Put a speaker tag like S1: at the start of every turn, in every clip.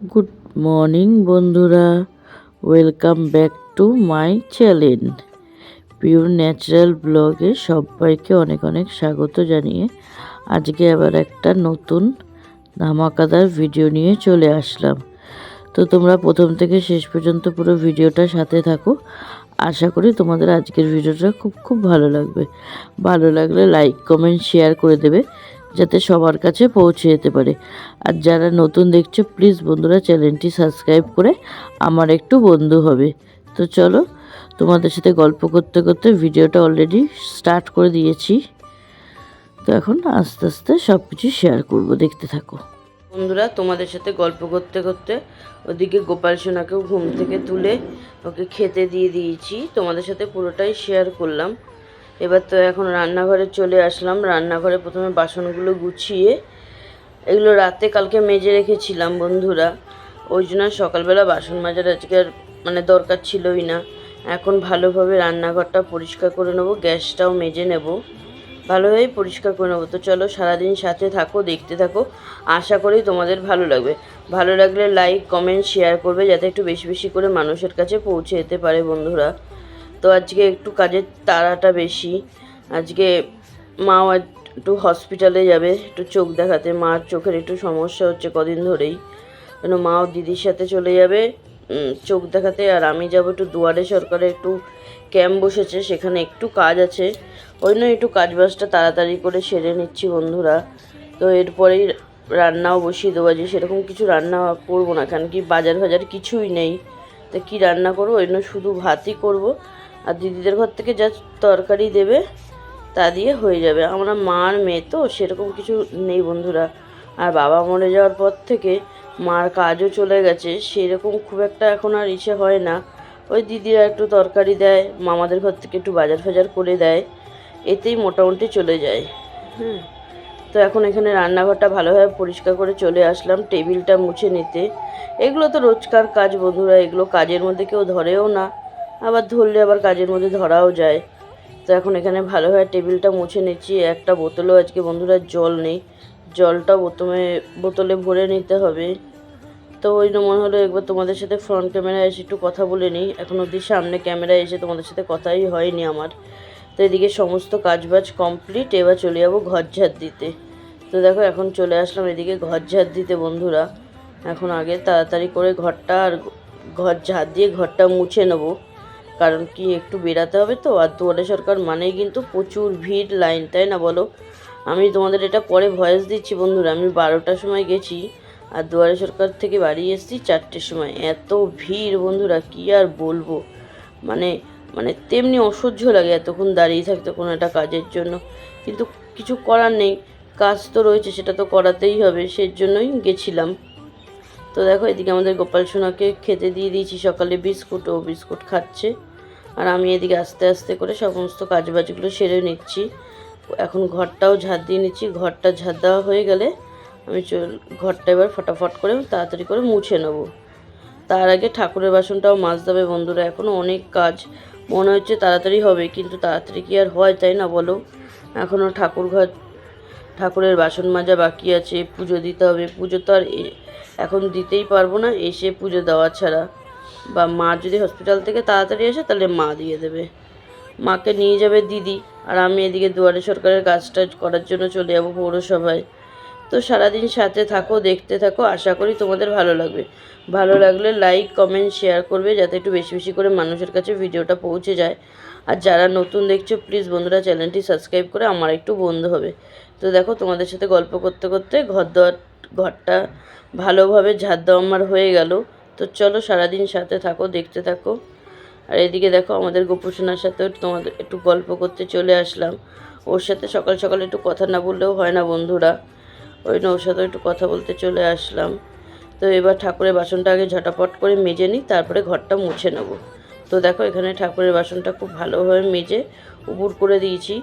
S1: Good morning বন্ধুরা। Welcome back to my channel pure natural ব্লগে সবাইকে অনেক অনেক স্বাগত জানিয়ে আজকে আবার একটা নতুন ধামাকাদার ভিডিও নিয়ে চলে আসলাম। তো তোমরা প্রথম থেকে শেষ পর্যন্ত পুরো ভিডিওটা সাথে থাকো। আশা করি তোমাদের আজকের ভিডিওটা খুব খুব ভালো লাগবে। ভালো লাগলে লাইক কমেন্ট শেয়ার করে দেবে। যাতে সবার কাছে পৌঁছে যেতে পারে। আর যারা নতুন দেখছ প্লিজ বন্ধুরা চ্যানেলটি সাবস্ক্রাইব করে আমার একটু বন্ধু হবে। তো চলো, তোমাদের সাথে গল্প করতে করতে ভিডিওটা অলরেডি স্টার্ট করে দিয়েছি। তো এখন আস্তে আস্তে সব কিছু শেয়ার করব, দেখতে থাকো। বন্ধুরা, তোমাদের সাথে গল্প করতে করতে ওদিকে গোপাল সোনাকেও ঘুম থেকে তুলে ওকে খেতে দিয়ে দিয়েছি। তোমাদের সাথে পুরোটাই শেয়ার করলাম। এবার তো এখন রান্নাঘরে চলে আসলাম। রান্নাঘরে প্রথমে বাসনগুলো গুছিয়ে, এগুলো রাতে কালকে মেজে রেখেছিলাম বন্ধুরা। ওই জন্য সকালবেলা বাসন মাজার আজকে আর মানে দরকার ছিলই না। এখন ভালোভাবে রান্নাঘরটা পরিষ্কার করে নেব, গ্যাসটাও মেজে নেব। ভালোভাবেই পরিষ্কার করে নেব। তো চলো সারাদিন সাথে থাকো, দেখতে থাকো। আশা করি তোমাদের ভালো লাগবে। ভালো লাগলে লাইক কমেন্ট শেয়ার করবে, যাতে একটু বেশি বেশি করে মানুষের কাছে পৌঁছে যেতে পারে বন্ধুরা। তো আজকে একটু কাজের তাড়াটা বেশি। আজকে মাও একটু হসপিটালে যাবে, একটু চোখ দেখাতে। মার চোখের একটু সমস্যা হচ্ছে কদিন ধরেই। কেন মাও দিদির সাথে চলে যাবে চোখ দেখাতে। আর আমি যাব একটু দুয়ারে, সরকারে একটু ক্যাম্প বসেছে, সেখানে একটু কাজ আছে। ওই জন্য একটু কাজ বাজটা তাড়াতাড়ি করে সেরে নিচ্ছি বন্ধুরা। তো এরপরেই রান্নাও বসিয়ে দেবো। আজকে সেরকম কিছু রান্না করব না, কারণ কি বাজার ফাজার কিছুই নেই। তো কী রান্না করব? ওই জন্য শুধু ভাতই করব। আর দিদিদের ঘর থেকে যা তরকারি দেবে তা দিয়ে হয়ে যাবে। আমরা মার মেয়ে তো, সেরকম কিছু নেই বন্ধুরা। আর বাবা মরে যাওয়ার পর থেকে মার কাজও চলে গেছে, সেরকম খুব একটা এখন আর ইচ্ছে হয় না। ওই দিদিরা একটু তরকারি দেয়, মামাদের ঘর থেকে একটু বাজার ফাজার করে দেয়, এতেই মোটামুটি চলে যায়। হ্যাঁ তো এখন এখানে রান্নাঘরটা ভালোভাবে পরিষ্কার করে চলে আসলাম, টেবিলটা মুছে নিতে। এগুলো তো রোজকার কাজ বন্ধুরা, এগুলো কাজের মধ্যে কেউ ধরেও না। আবার ধরলে আবার কাজের মধ্যে ধরাও যায়। তো এখন এখানে ভালোভাবে টেবিলটা মুছে নিচ্ছি, একটা বোতলও আজকে বন্ধুরা জল নেই। জলটা প্রথমে বোতলে ভরে নিতে হবে। তো ওই মনে হলো একবার তোমাদের সাথে ফ্রন্ট ক্যামেরায় এসে একটু কথা বলে নিই। এখন অবধি সামনে ক্যামেরায় এসে তোমাদের সাথে কথাই হয়নি আমার। তো এদিকে সমস্ত কাজবাজ কমপ্লিট এবার চলে যাব ঘর ঝাড় দিতে। তো দেখো এখন চলে আসলাম এদিকে ঘর ঝাড় দিতে বন্ধুরা। এখন আগে তাড়াতাড়ি করে ঘরটা আর ঘর ঝাড় দিয়ে ঘরটা মুছে নেব। কারণ কি, একটু বেরাতে হবে তো, আর দুয়ারে সরকার মানেই কিন্তু প্রচুর ভিড় লাইন, তাই না বলো? আমি তোমাদের এটা পরে ভয়েস দিচ্ছি বন্ধুরা, আমি বারোটার সময় গেছি, আর দুয়ারে সরকার থেকে বাড়ি এসেছি চারটের সময়। এত ভিড় বন্ধুরা, কি আর বলব? মানে মানে তেমনি অসহ্য লাগে এতক্ষণ দাঁড়িয়ে থাকতে কোনো একটা কাজের জন্য। কিন্তু কিছু করার নেই, কাজ তো রয়েছে, সেটা তো করাতেই হবে সেই জন্যই গেছিলাম। তো দেখো, এদিকে আমাদের গোপাল সোনাকে খেতে দিয়ে দিয়েছি, সকালে বিস্কুট ও বিস্কুট খাচ্ছে। আর আমি এদিকে আস্তে আস্তে করে সমস্ত কাজবাজগুলো সেরে নিচ্ছি। এখন ঘরটাও ঝাড় দিয়ে নিচ্ছি। ঘরটা ঝাড় দেওয়া হয়ে গেলে আমি চল ঘরটা এবার ফটাফট করে তাড়াতাড়ি করে মুছে নেব। তার আগে ঠাকুরের বাসনটাও মাছ দেবে বন্ধুরা। এখনও অনেক কাজ। মনে হচ্ছে তাড়াতাড়ি হবে, কিন্তু তাড়াতাড়ি কি আর হয় তাই না বলো? এখনও ঠাকুর ঘর ঠাকুরের বাসন মাজা বাকি আছে। পুজো দিতে হবে। পুজো তো আর এখন দিতেই পারব না। এসে পুজো দেওয়া ছাড়া। বা মা যদি হসপিটাল থেকে তাড়াতাড়ি আসে, তাহলে মা দিয়ে দেবে। মাকে নিয়ে যাবে দিদি। আর আমি এদিকে দুয়ারে সরকারের কাজটা করার জন্য চলে যাব পৌরসভায়। তো সারাদিন সাথে থাকো, দেখতে থাকো। আশা করি তোমাদের ভালো লাগবে। ভালো লাগলে লাইক কমেন্ট শেয়ার করবে যাতে একটু বেশি বেশি করে মানুষের কাছে ভিডিওটা পৌঁছে যায়। আর যারা নতুন দেখছ প্লিজ বন্ধুরা চ্যানেলটি সাবস্ক্রাইব করে আমার একটু বন্ধু হবে। তো দেখো তোমাদের সাথে গল্প করতে করতে ঘর দেওয়ার ঘরটা ভালোভাবে ঝাড় দেওয়া আমার হয়ে গেল। তো চলো সারাদিন সাথে থাকো, দেখতে থাকো। আর এদিকে দেখো আমাদের গোপুসোনার সাথে তোমাদের একটু গল্প করতে চলে আসলাম। ওর সাথে সকাল সকাল একটু কথা না বললেও হয় না বন্ধুরা। ওই জন্য ওর সাথে একটু কথা বলতে চলে আসলাম। তো এবার ঠাকুরের বাসনটা আগে ঝটাপট করে মেজে নিই, তারপরে ঘরটা মুছে নেব। তো দেখো এখানে ঠাকুরের বাসনটা খুব ভালোভাবে মেজে উপুর করে দিয়েছি।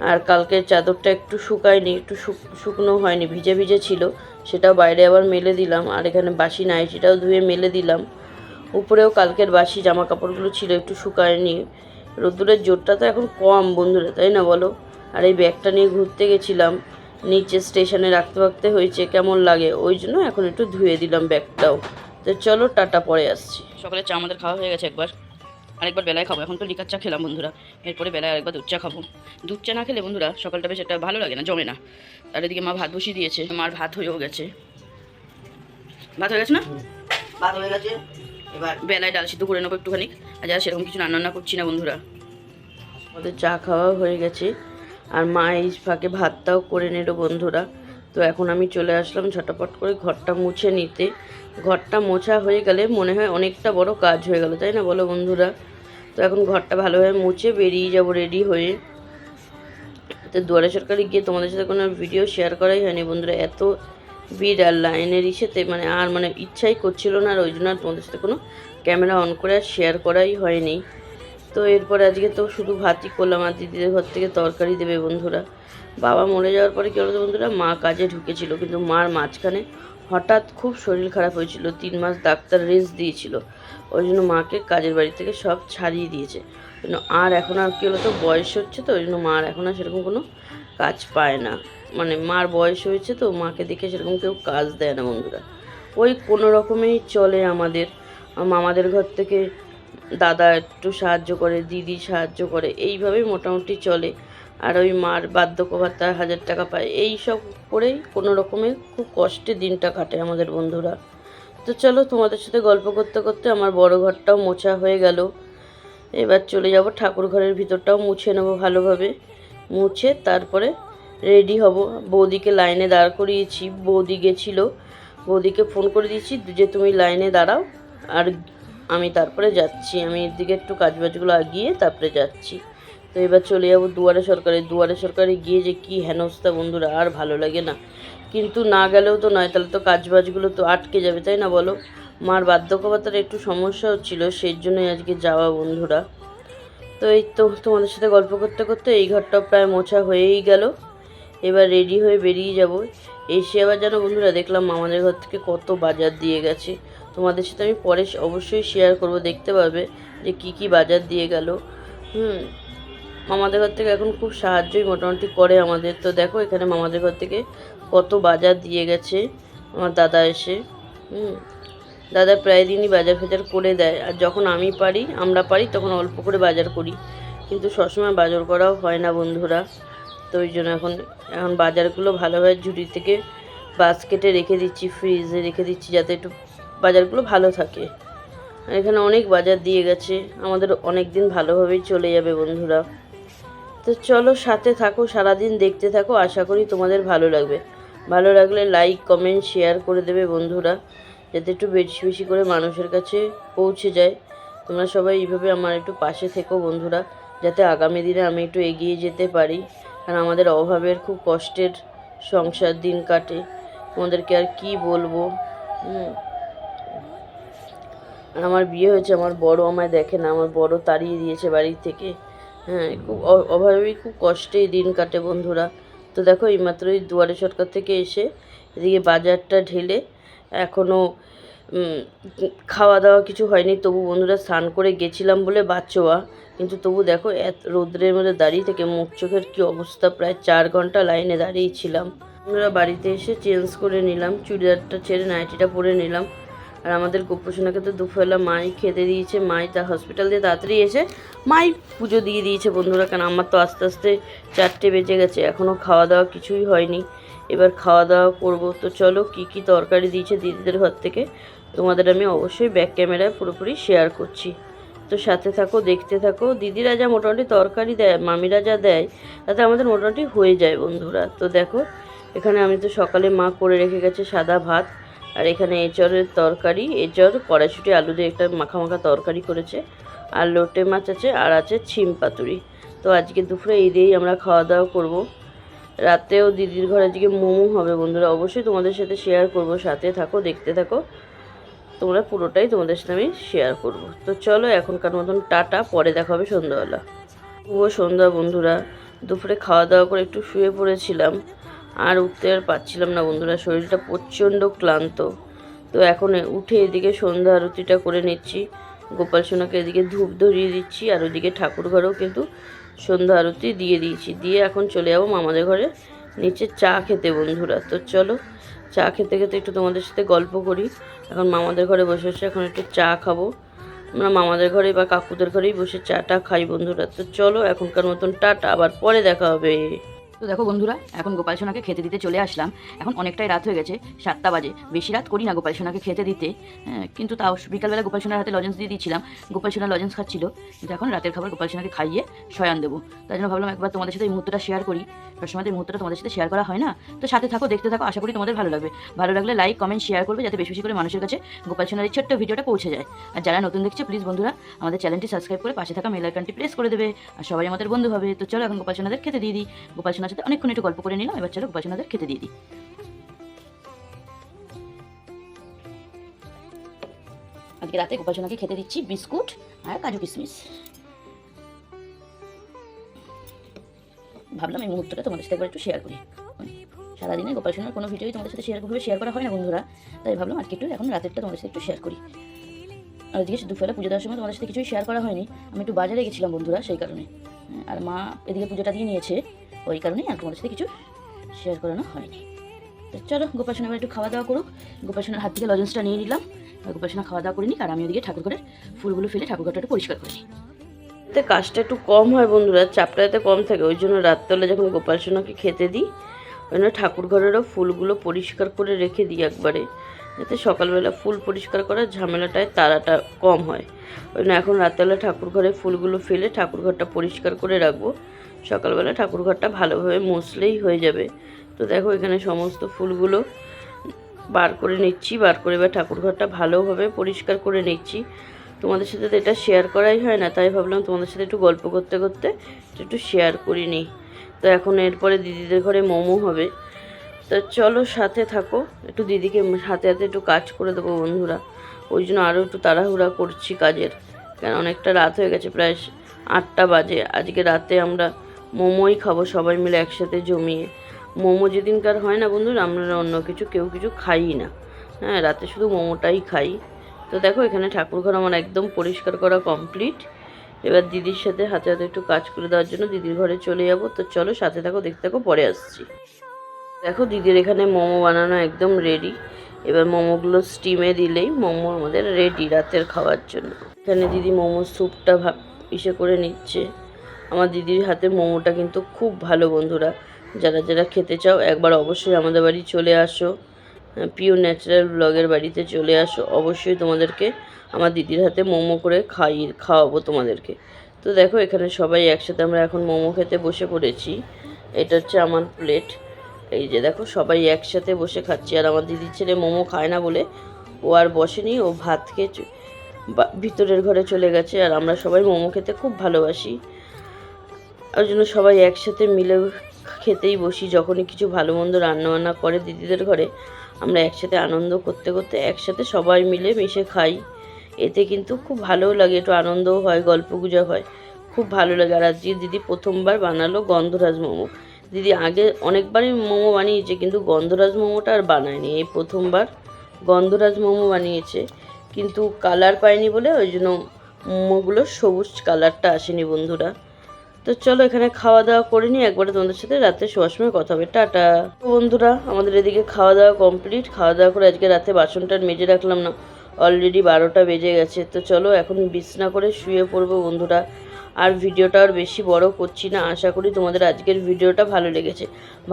S1: আর কালকে চাদরটা একটু শুকায়নি, একটু শুক- শুকনো হয়নি, ভিজে ভিজে ছিল। সেটাও বাইরে আবার মেলে দিলাম, আর এখানে বাসি নাইটিটাও ধুয়ে মেলে দিলাম। উপরেও কালকের বাসি জামা কাপড়গুলো ছিল, একটু শুকায়নি। রোদ্দুরের জোরটা তো এখন কম বন্ধুরা, তাই না বলো? আর এই ব্যাগটা নিয়ে ঘুরতে গেছিলাম, নিচে স্টেশনে রাখতে রাখতে হয়েছে, কেমন লাগে? ওই জন্য এখন একটু ধুয়ে দিলাম ব্যাগটাও। তো চলো টাটা, পরে আসছি।
S2: সকালে চা আমাদের খাওয়া হয়ে গেছে একবার। আরেকবার বেলায় খাব। এখন তো লিকার চা খেলাম বন্ধুরা। এরপরে বেলায় আরেকবার দুধ চা খাব। দুধ চা না খেলে বন্ধুরা সকালটা বেশ একটা ভালো লাগে না জমে না। আর এদিকে মা ভাত বসিয়ে দিয়েছে। মার ভাত হয়েও গেছে। ভাত হয়ে গেছে না? ভাত হয়ে গেছে। এবার বেলায় ডাল সিদ্ধ করে নেব একটুখানি। আর যারা সেরকম কিছু রান্নান্না করছি না বন্ধুরা।
S1: আমাদের চা খাওয়া হয়ে গেছে। আর মা এই ফাঁকে ভাতটাও করে নিল বন্ধুরা। তো এখন আমি চলে আসলাম ঝটাপট করে ঘরটা মুছে নিতে। ঘরটা মোছা হয়ে গেলে মনে হয় অনেকটা বড় কাজ হয়ে গেল তাই না বলো বন্ধুরা? তো এখন ঘরটা ভালোভাবে মুছে বেরিয়ে যাব রেডি হয়ে। তো দুয়ারে সরকারি গিয়ে তোমাদের সাথে কোনো ভিডিও শেয়ার করাই হয়নি বন্ধুরা। এত ভিড় আর লাইনের ইসেতে মানে আর মানে ইচ্ছাই করছিল না আর ওই জন্য আর তোমাদের সাথে কোনো ক্যামেরা অন করে আর শেয়ার করাই হয়নি। তো এরপরে আজকে তো শুধু ভাতই করলাম আর দিদিদের ঘর থেকে তরকারি দেবে বন্ধুরা। বাবা মরে যাওয়ার পরে কী হলো তো বন্ধুরা? মা কাজে ঢুকেছিল কিন্তু মার মাঝখানে হঠাৎ খুব শরীর খারাপ হয়েছিল, তিন মাস ডাক্তার রেস্ট দিয়েছিল। ওই জন্য মাকে কাজের বাড়ি থেকে সব ছাড়িয়ে দিয়েছে। জন্য আর এখন আর কী হলো তো বয়স হচ্ছে তো, ওই জন্য মার এখন আর সেরকম কোনো কাজ পায় না। মানে মার বয়স হয়েছে তো, মাকে দেখে সেরকম কেউ কাজ দেয় না বন্ধুরা। ওই কোনো রকমেই চলে আমাদের। মামাদের ঘর থেকে দাদা একটু সাহায্য করে, দিদি সাহায্য করে, এইভাবেই মোটামুটি চলে। আর ওই মার বার্ধক্য ভাতা হাজার টাকা পায়। এই সব করেই কোনো রকমে খুব কষ্টে দিনটা কাটে আমাদের বন্ধুরা। তো চলো তোমাদের সাথে গল্প করতে করতে আমার বড় ঘরটাও মোছা হয়ে গেল। এবার চলে যাব ঠাকুর ঘরের ভিতরটাও মুছে নেব ভালোভাবে। মুছে তারপরে রেডি হব। বৌদিকে লাইনে দাঁড় করিয়েছি। বৌদি গেছিল। বৌদিকে ফোন করে দিয়েছি যে, তুমি লাইনে দাঁড়াও আর আমি তারপরে যাচ্ছি। আমি এদিকে একটু কাজবাজগুলো আগিয়ে তারপরে যাচ্ছি। তো এবার চলে যাব দুয়ারে সরকারি। দুয়ারে সরকারি গিয়ে যে কী হেনস্থা বন্ধুরা, আর ভালো লাগে না। কিন্তু না গেলেও তো নয়, তাহলে তো কাজবাজগুলো তো আটকে যাবে, তাই না বলো? মার বার্ধক্যভাতার একটু সমস্যা হচ্ছিল, সেই জন্যই আজকে যাওয়া বন্ধুরা। তো এই তো তোমাদের সাথে গল্প করতে করতে এই ঘরটাও প্রায় মোছা হয়েই গেল। এবার রেডি হয়ে বেরিয়ে যাব। এসে আবার যেন বন্ধুরা, দেখলাম মামাদের ঘর থেকে কত বাজার দিয়ে গেছে। তোমাদের সাথে আমি পরে অবশ্যই শেয়ার করব, দেখতে পারবে যে কি কি বাজার দিয়ে গেল। হুম মামাদের ঘর থেকে এখন খুব সাহায্যই মোটামুটি করে আমাদের। তো দেখো এখানে মামাদের ঘর থেকে কত বাজার দিয়ে গেছে আমার দাদা এসে। হুম, দাদা প্রায় দিনই বাজার ফাজার করে দেয়। আর যখন আমি পারি, আমরা পারি, তখন অল্প করে বাজার করি। কিন্তু সবসময় বাজার করাও হয় না বন্ধুরা। তো ওই জন্য এখন এখন বাজারগুলো ভালোভাবে ঝুড়ি থেকে বাস্কেটে রেখে দিচ্ছি, ফ্রিজে রেখে দিচ্ছি, যাতে একটু বাজারগুলো ভালো থাকে। এখানে অনেক বাজার দিয়ে গেছে। আমাদের অনেক দিন ভালোভাবেই চলে যাবে বন্ধুরা। তো চলো সাথে থাকো, সারাদিন দেখতে থাকো, আশা করি তোমাদের ভালো লাগবে। ভালো লাগলে লাইক কমেন্ট শেয়ার করে দেবে বন্ধুরা, যাতে একটু বেশি বেশি করে মানুষের কাছে পৌঁছে যায়। তোমরা সবাই এইভাবে আমার একটু পাশে থেকো বন্ধুরা, যাতে আগামী দিনে আমি একটু এগিয়ে যেতে পারি। কারণ আমাদের অভাবের খুব কষ্টের সংসার দিন কাটে, তোমাদেরকে আর কি বলব? আমার বিয়ে হয়েছে, আমার বড় আমায় দেখে না, আমার বড় তাড়িয়ে দিয়েছে বাড়ি থেকে। হ্যাঁ খুব অভাবেই খুব কষ্টেই দিন কাটে বন্ধুরা। তো দেখো, এইমাত্রই দুয়ারে সরকার থেকে এসে এদিকে বাজারটা ঢেলে এখনও খাওয়া দাওয়া কিছু হয়নি। তবু বন্ধুরা স্নান করে গেছিলাম বলে বাচ্চোয়া। কিন্তু তবু দেখো, এত রোদ্রের মধ্যে দাঁড়িয়ে থেকে মুখ চোখের কী অবস্থা, প্রায় চার ঘণ্টা লাইনে দাঁড়িয়েছিলাম। বন্ধুরা বাড়িতে এসে চেঞ্জ করে নিলাম, চুড়িদারটা ছেড়ে নাইটিটা পরে নিলাম। আর আমাদের গোপসোনাকে তো দুপুরবেলা মাই খেতে দিয়েছে, মাই তা হসপিটাল দিয়ে তাড়াতাড়ি এসে মাই পুজো দিয়ে দিয়েছে বন্ধুরা, কারণ আমার তো আস্তে আস্তে চারটে বেজে গেছে এখনও খাওয়া দাওয়া কিছুই হয়নি। এবার খাওয়া দাওয়া করব, তো চলো কি কি তরকারি দিয়েছে দিদিদের ঘর থেকে, তোমাদের আমি অবশ্যই ব্যাক ক্যামেরায় পুরোপুরি শেয়ার করছি। তো সাথে থাকো, দেখতে থাকো, দিদিরা যা মোটামুটি তরকারি দেয়, মামিরা যা দেয়, তাতে আমাদের মোটামুটি হয়ে যায় বন্ধুরা। তো দেখো, এখানে আমি তো সকালে মা করে রেখে গেছে সাদা ভাত আর এখানে এঁচড়ের তরকারি, এঁচড়, কড়াইশুটি, আলু দিয়ে একটা মাখা মাখা তরকারি করেছে। আর লোটে মাছ আছে, আর আছে ছিম পাতুরি। তো আজকে দুপুরে এই দিয়েই আমরা খাওয়া দাওয়া করব। রাতেও দিদির ঘরে আজকে মোমো হবে বন্ধুরা। অবশ্যই তোমাদের সাথে শেয়ার করব, সাথে থাকো, দেখতে থাকো। তোমরা পুরোটাই তোমাদের সাথে আমি শেয়ার করব। তো চলো এখনকার মতন টাটা, পরে দেখা হবে সন্ধ্যাবেলা। শুভ সন্ধ্যা বন্ধুরা। দুপুরে খাওয়া দাওয়া করে একটু শুয়ে পড়েছিলাম। আর উঠতে আর পাচ্ছিলাম না বন্ধুরা, শরীরটা প্রচণ্ড ক্লান্ত। তো এখন উঠে এদিকে সন্ধ্যা আরতিটা করে নিচ্ছি। গোপাল সোনাকে এদিকে ধূপ ধরিয়ে দিচ্ছি আর ওইদিকে ঠাকুর ঘরেও কিন্তু সন্ধ্যা আরতি দিয়ে দিয়েছি। দিয়ে এখন চলে যাব মামাদের ঘরে নিচে চা খেতে বন্ধুরা। তো চলো, চা খেতে খেতে একটু তোমাদের সাথে গল্প করি। এখন মামাদের ঘরে বসে বসে এখন একটু চা খাব। আমরা মামাদের ঘরে বা কাকুদের ঘরেই বসে চাটা খাই বন্ধুরা। তো চলো এখনকার মতন টাটা, আবার পরে দেখা হবে। তো দেখো বন্ধুরা এখন গোপাল সোনাকে খেতে দিতে চলে আসলাম। এখন অনেকটাই রাত হয়ে গেছে সাতটা বাজে। বেশি রাত করি না গোপাল সোনাকে খেতে দিতে। হ্যাঁ, কিন্তু তাও বিকালবেলা গোপাল সোনার হাতে লজেন্স দিয়ে দিয়েছিলাম। গোপাল সোনা লজেন্স খাচ্ছিল। কিন্তু এখন রাতের খাবার গোপাল সোনাকে খাইয়ে শয়ান দেবো। তাই জন্য ভাবলাম একবার তোমাদের সাথে এই মুহূর্তটা শেয়ার করি। সবসময় এই মুহূর্তটা তোমাদের সাথে শেয়ার করা হয় না। তো সাথে থাকো দেখতে থাকো আশা করি তোমাদের ভালো লাগবে। ভালো লাগলে লাইক কমেন্ট শেয়ার করবে যাতে বেশি বেশি করে মানুষের কাছে গোপাল সোনার এই ছোট্ট ভিডিওটা পৌঁছে যায়। আর যারা নতুন দেখছে প্লিজ বন্ধুরা আমাদের চ্যানেলটি সাবস্ক্রাইব করে পাশে থাকা মেল আইকনটি প্রেস করে দেবে। আর সবাই আমাদের বন্ধু হবে। তো চলো এখন গোপাল সোনাদের খেতে দিয়ে দিই। গোপাল সোনার সাথে অনেকক্ষণ একটু গল্প করে নিলাম, এবার চলো গোপাল সোনাদের খেতে দিয়ে দিই। আজকে রাতে গোপাল সোনাকে খেতে দিচ্ছি বিস্কুট আর কাজু কিশমিশ। ভাবলাম এই মুহূর্তটা তোমাদের সাথে একটু শেয়ার করি। সারাদিনে গোপাল সোনার কোনো ভিডিওই তোমাদের সাথে শেয়ার করবে শেয়ার করা হয় না বন্ধুরা, তাই ভাবলাম আজকে একটু এখন রাতেরটা তোমাদের সাথে একটু শেয়ার করি। আর ওদিকে দুপুরে পুজো দেওয়ার সময় তোমাদের সাথে কিছুই শেয়ার করা হয়নি, আমি একটু বাজারে গেছিলাম বন্ধুরা সেই কারণে। আর মা এদিকে পুজোটা দিয়ে নিয়েছে ওই কারণেই আর তোমাদের সাথে কিছু শেয়ার করানো হয়নি। তো চলো গোপাল সোনা এবার একটু খাওয়া দাওয়া করুক। গোপাল সোনার হাত থেকে লজেন্সটা নিয়ে নিলাম। আর গোপাল সোনা খাওয়া দাওয়া করে নিক আর আমি ওদিকে ঠাকুর ঘরের ফুলগুলো ফেলে ঠাকুর ঘরটা একটু পরিষ্কার করে নিই। কাজটা একটু কম হয় বন্ধুরা, চাপটা এতে কম থাকে, ওই জন্য রাত্রেবেলা যখন গোপাল সোনাকে খেতে দিই, ওই জন্য ঠাকুর ঘরেরও ফুলগুলো পরিষ্কার করে রেখে দিই একবারে। যাতে সকালবেলা ফুল পরিষ্কার করার ঝামেলাটায় তারাটা কম হয়। ওই জন্য এখন রাত্রেবেলা ঠাকুর ঘরে ফুলগুলো ফেলে ঠাকুর ঘরটা পরিষ্কার করে রাখব। সকালবেলা ঠাকুর ঘরটা ভালোভাবে মুছলেই হয়ে যাবে। তো দেখো এখানে সমস্ত ফুলগুলো বার করে নিচ্ছি, বার করে এবার ঠাকুর ঘরটা ভালোভাবে পরিষ্কার করে নিচ্ছি। তোমাদের সাথে তো এটা শেয়ার করাই হয় না, তাই ভাবলাম তোমাদের সাথে একটু গল্প করতে করতে একটু শেয়ার করি নিই। তো এখন এরপরে দিদিদের ঘরে মোমো হবে। তো চলো সাথে থাকো, একটু দিদিকে হাতে হাতে একটু কাজ করে দেবো বন্ধুরা। ওই জন্য আরও একটু তাড়াহুড়া করছি কাজের, কেন অনেকটা রাত হয়ে গেছে, প্রায় আটটা বাজে। আজকে রাতে আমরা মোমোই খাব, সবাই মিলে একসাথে জমিয়ে। মোমো যেদিনকার হয় না বন্ধুরা, আমরা অন্য কিছু, কেউ কিছু খাই না। হ্যাঁ রাতে শুধু মোমোটাই খাই। তো দেখো, এখানে ঠাকুরঘর আমার একদম পরিষ্কার করা কমপ্লিট এবার দিদির সাথে হাতে হাতে একটু কাজ করে দেওয়ার জন্য দিদির ঘরে চলে যাব। তো চলো, সাথে থাকো, দেখতে থাকো, পরে আসছি। দেখো, দিদির এখানে মোমো বানানো একদম রেডি এবার মোমোগুলো স্টিমে দিলেই মোমো আমাদের রেডি রাতের খাওয়ার জন্য। এখানে দিদি মোমো স্যুপটা ভাব, ইসে করে নিচ্ছে। আমার দিদির হাতে মোমোটা কিন্তু খুব ভালো, বন্ধুরা। যারা যারা খেতে চাও, একবার অবশ্যই আমাদের বাড়ি চলে আসো। পিওর ন্যাচারাল ব্লগের বাড়িতে চলে আসো। অবশ্যই তোমাদেরকে আমার দিদির হাতে মোমো করে খাই খাওয়াবো তোমাদেরকে। তো দেখো, এখানে সবাই একসাথে আমরা এখন মোমো খেতে বসে পড়েছি। এটা হচ্ছে আমার প্লেট এই যে দেখো, সবাই একসাথে বসে খাচ্ছি। আর আমার দিদির ছেলে মোমো খায় না বলে ও আর বসেনি। ও ভাত খেয়ে ভিতরের ঘরে চলে গেছে। আর আমরা সবাই মোমো খেতে খুব ভালোবাসি। ওই জন্য সবাই একসাথে মিলে খেতেই বসি। যখনই কিছু ভালো মন্দ রান্নাবান্না করে দিদিদের ঘরে, আমরা একসাথে আনন্দ করতে করতে একসাথে সবাই মিলে মিশে খাই। এতে কিন্তু খুব ভালোও লাগে, একটু আনন্দও হয় গল্প গুজব হয়। খুব ভালো লাগে। আর আজকে দিদি প্রথমবার বানালো গন্ধরাজ মোমো। দিদি আগে অনেকবারই মোমো বানিয়েছে, কিন্তু গন্ধরাজ মোমোটা আর বানায়নি। এই প্রথমবার গন্ধরাজ মোমো বানিয়েছে, কিন্তু কালার পায়নি বলে ওই জন্য মোমোগুলো সবুজ কালারটা আসেনি বন্ধুরা। তো চলো এখানে খাওয়া দাওয়া করে নিই, একবারে তোমাদের সাথে রাতে শোয়ার সময় কথা হবে। টাটা। তো বন্ধুরা, আমাদের এদিকে খাওয়া দাওয়া কমপ্লিট খাওয়া দাওয়া করে আজকে রাতে বাসনটা মেজে রাখলাম না। অলরেডি বারোটা বেজে গেছে। তো চলো এখন বিছনা করে শুয়ে পড়ব বন্ধুরা। আর ভিডিওটা আর বেশি বড় করছি না। আশা করি তোমাদের আজকের ভিডিওটা ভালো লেগেছে।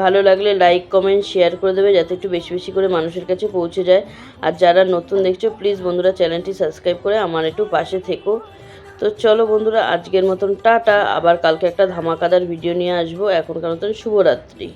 S1: ভালো লাগলে লাইক কমেন্ট শেয়ার করে দেবে যাতে একটু বেশি বেশি করে মানুষের কাছে পৌঁছে যায়। আর যারা নতুন দেখছ প্লিজ বন্ধুরা চ্যানেলটি সাবস্ক্রাইব করে আমার একটু পাশে থেকো। তো চলো বন্ধুরা, আজকের মতন টাটা। আবার কালকে একটা ধামাকাদার ভিডিও নিয়ে আসব। এখনকার মতন শুভরাত্রি।